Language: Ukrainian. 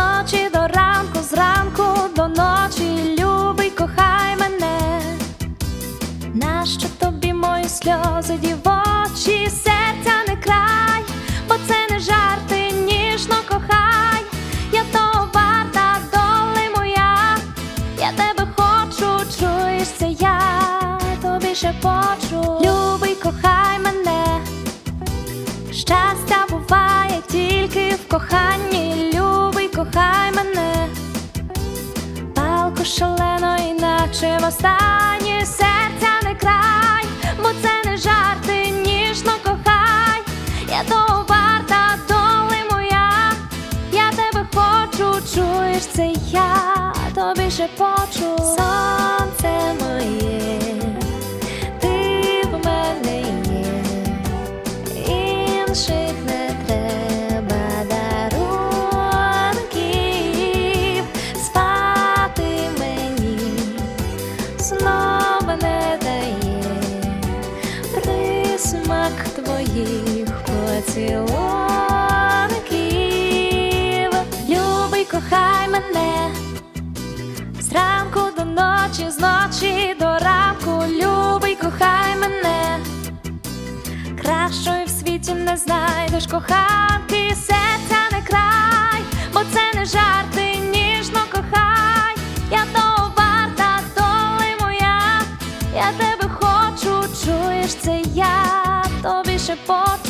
ночі до ранку, зранку до ночі. Любий, кохай мене, нащо тобі мої сльози, дівочі, серця не край, бо це не жарти, ніжно кохай, я то варта доли моя, я тебе хочу, чуєш це я тобі ще почу, любий, кохай мене, щастя. Палко шалено, іначе востаннє серця не край, бо це не жарти, ніжно кохай, я того варта, доли моя, я тебе хочу, чуєш це я тобі ще почу. Сонце моє, ти в мене є, інших поцілунків. Любий, кохай мене. Зранку до ночі, з ночі до ранку, любий, кохай мене, кращої в світі не знайдеш. Коханки, серця не край, бо це не жарти, ніжно кохай, я того варта, доли моя, я тебе хочу, чуєш це я. Тобі ще почу.